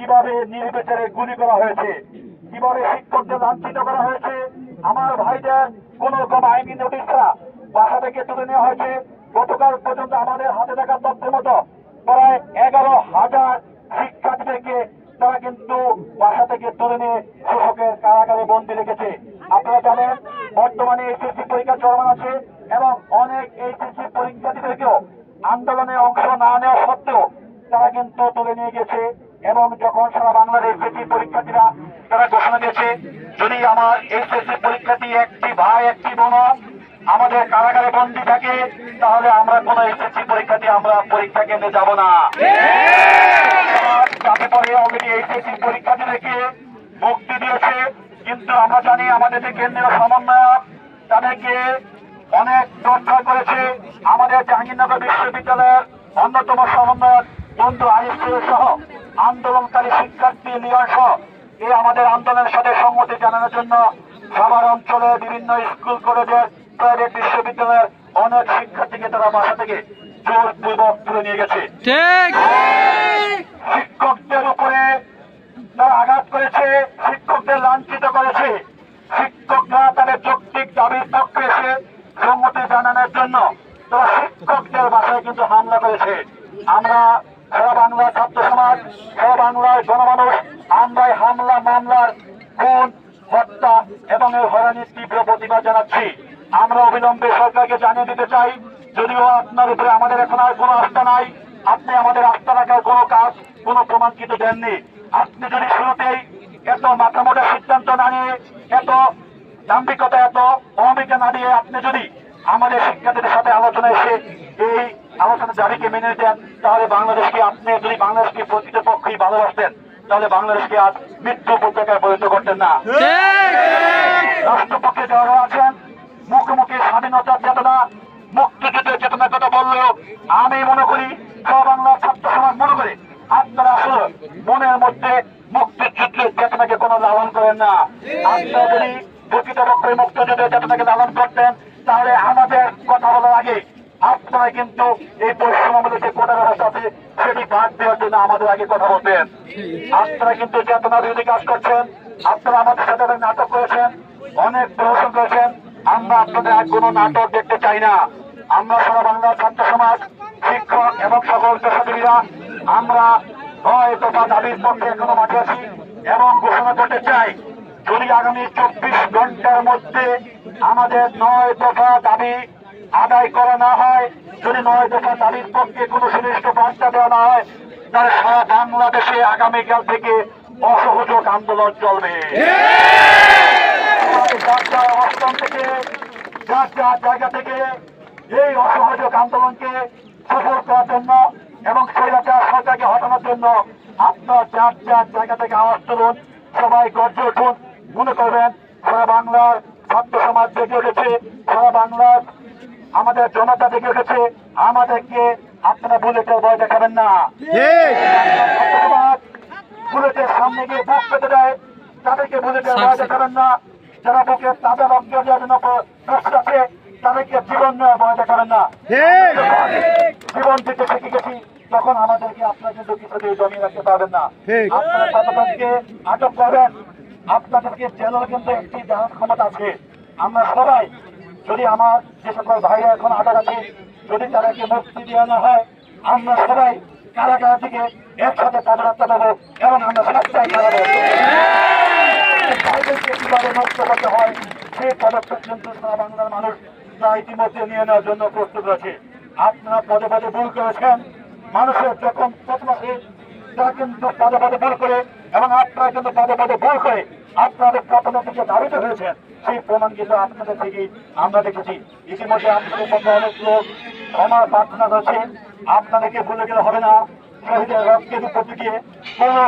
কীভাবে নির্বিচারে গুলি করা হয়েছে? কীভাবে শিক্ষকদের লাঞ্ছিত করা হয়েছে? আমার ভাইদের কোন রকম আইনি নোটিশ ছাড়া বাসা থেকে তুলে নেওয়া হয়েছে। গতকাল পর্যন্ত আমাদের হাতে থাকা তথ্যের মতো প্রায় এগারো হাজার শিক্ষার্থীদেরকে তারা কিন্তু বাসা থেকে তুলে নিয়ে শিক্ষকের কারাগারে বন্দি রেখেছে। আপনারা জানেন, বর্তমানে এইচএসসি পরীক্ষা চলমান আছে এবং অনেক এইচএসসি পরীক্ষার্থীদেরকেও আন্দোলনে অংশ না নেওয়া সত্ত্বেও তারা কিন্তু তুলে নিয়ে গেছে। এবং যখন সারা বাংলাদেশ এইচএসসি পরীক্ষার্থীরা তারা ঘোষণা দিয়েছে যদি আমার এইচএসসি পরীক্ষার্থী একটি ভাই একটি বোন আমাদের কারাগারে বন্দী থাকে তাহলে আমরা কোন এইচএসসি পরীক্ষার্থী আমরা পরীক্ষা কেন্দ্রে যাব না। তাতে পরে অলরেডি এইচএসসি পরীক্ষার্থীদেরকে মুক্তি দিয়েছে। কিন্তু আমরা জানি আমাদের যে কেন্দ্রীয় সমন্বয়ক তাদেরকে অনেক টর্চার করেছে। আমাদের জাহাঙ্গীরনগর বিশ্ববিদ্যালয়ের অন্যতম সমন্বয়ক বন্ধু আরিফ সহ আন্দোলনকারী শিক্ষার্থী লিয়ন সহ এই আমাদের আন্দোলনের সাথে সংগতি জানানোর জন্য সবার অঞ্চলে বিভিন্ন স্কুল কলেজের প্রাইভেট বিশ্ববিদ্যালয়ের অনেক শিক্ষার্থীকে তারা বাসা থেকে জোরপূর্বক তুলে নিয়ে গেছে। শিক্ষকদের উপরে তারা আঘাত করেছে শিক্ষকদের লাঞ্ছিত করেছে। শিক্ষকরা তাদের যৌক্তিক দাবির পক্ষে এসে সম্মতি জানানোর জন্য তারা শিক্ষকদের বাসায় কিন্তু হামলা করেছে। আমরা সারা বাংলা ছাত্র সমাজ, সারা বাংলার জনমানুষ আমরাই হামলা, মামলার খুন, হত্যা এবং এই হয়রানির তীব্র প্রতিবাদ জানাচ্ছি। আমরা অবিলম্বে সরকারকে জানিয়ে দিতে চাই, যদিও আপনার উপরে আমাদের এখন আর কোনো আস্থা নাই, আপনি আমাদের আস্থা রাখার কোনো কাজ, কোনো প্রমাণকৃত দেননি। আপনি যদি শুরুতেই এত মাথা মোটা সিদ্ধান্ত না নিয়ে, এত দাম্ভিকতা, এত অহমিকা না দিয়ে আপনি যদি আমাদের শিক্ষার্থীদের সাথে আলোচনা এসে এই আলোচনা জারিকে মেনে নিতেন তাহলে বাংলাদেশকে আপনি যদি বাংলাদেশকে প্রকৃত পক্ষেই ভালোবাসতেন তাহলে বাংলাদেশকে আজ মৃত্যু উপত্যকায় পরিণত করতেন না। রাষ্ট্রপক্ষে যারা আছেন মুখোমুখি স্বাধীনতার চেতনা মুক্তিযুদ্ধের চেতনার কথা বললেও আমি মনে করি বাংলা ছাত্র সমাজ মনে করে আপনারা আসলে মনের মধ্যে মুক্তিযুদ্ধের চেতনাকে কোনো লালন করেন না। আপনারা যদি প্রকৃতপক্ষে মুক্তিযুদ্ধের চেতনাকে লালন করতেন তাহলে আমাদের কথা বলার আগে আপনারা কিন্তু এই পশ্চিমবঙ্গের যে কোটা ব্যবস্থা সেটি বাদ দেওয়ার জন্য আমাদের আগে কথা বলতেন আপনারা কিন্তু চেতনা বিরোধী কাজ করছেন, আপনারা আমাদের সাথে অনেক নাটক করেছেন, অনেক প্রদর্শন করেছেন। আমরা আপনাদের আর কোনো নাটক দেখতে চাই না। আমরা সারা বাংলার ছাত্র সমাজ, শিক্ষক এবং সকল পেশাজীবীরা আমরা নয় দফা দাবির পক্ষে এখনও মাঠে আছি এবং ঘোষণা করতে চাই, যদি আগামী চব্বিশ ঘণ্টার মধ্যে আমাদের নয় দফা দাবি আদায় করা না হয় যদি নয় দফা দাবির পক্ষে কোনো সুনির্দিষ্ট বার্তা দেওয়া না হয় তাহলে সারা বাংলাদেশে আগামীকাল থেকে অসহযোগ আন্দোলন চলবে। থেকে যার যার জায়গা থেকে এই অসহযোগ আন্দোলনকে সফল করার জন্য এবং স্বৈরাচার সরকারকে হটানোর জন্য আপনার যার যার জায়গা থেকে আওয়াজ তুলুন সবাই গর্জে উঠুন। মনে করবেন সারা বাংলার ছাত্র সমাজ জেগে উঠেছে সারা বাংলার আমাদের জনতা জেগে গেছে আমাদেরকে আপনারা বুলেটের ভয় দেখাবেন না। বুলেটের সামনে গিয়ে বুক পেতে দেয় তাদেরকে বুলেটের ভয় দেখাবেন না। যারা বুকে তাদের জন্য প্রস্তুত আছে তাদেরকে জীবন নেওয়া ভয় দেখাবেন না। জীবন দিতে শিখে গেছি তখন আমাদেরকে আপনারা কিন্তু কিছুতেই জমিয়ে রাখতে পারবেন না। আপনারা তাদেরকে আটক করবেন। আপনাদেরকে জেলার কিন্তু একটি দেওয়ার ক্ষমতা আছে। আমরা সবাই যদি আমার যে সকল ভাইরা এখন আটক আছে যদি তাদেরকে মুক্তি দেওয়া হয়, আমরা সবাই কারাগার থেকে একসাথে পদযাত্রা দেবো এবং আমরা কারাগার ভাইদেরকে কীভাবে মুক্ত করতে হয়, সেই পদক্ষেপ কিন্তু সারা বাংলার মানুষ তা ইতিমধ্যে নিয়ে নেওয়ার জন্য প্রস্তুত আছে। আপনারা পদে পদে ভুল করেছেন। মানুষের যখন প্রশ্ন আসে তারা কিন্তু পদে পদে ভুল করে এবং আপনারা কিন্তু পদে পদে ভুল করে আপনাদের প্রথমে থেকে দাবিত হয়েছেন সেই প্রমাণ কিন্তু আপনাদের থেকে আমরা দেখেছি। ইতিমধ্যে আপনাদের মধ্যে অনেক লোক ক্ষমার প্রার্থনা করছেন। আপনাদেরকে ভুলে গেলে হবে না। শহীদের রক্তের উপর দিয়ে কোনো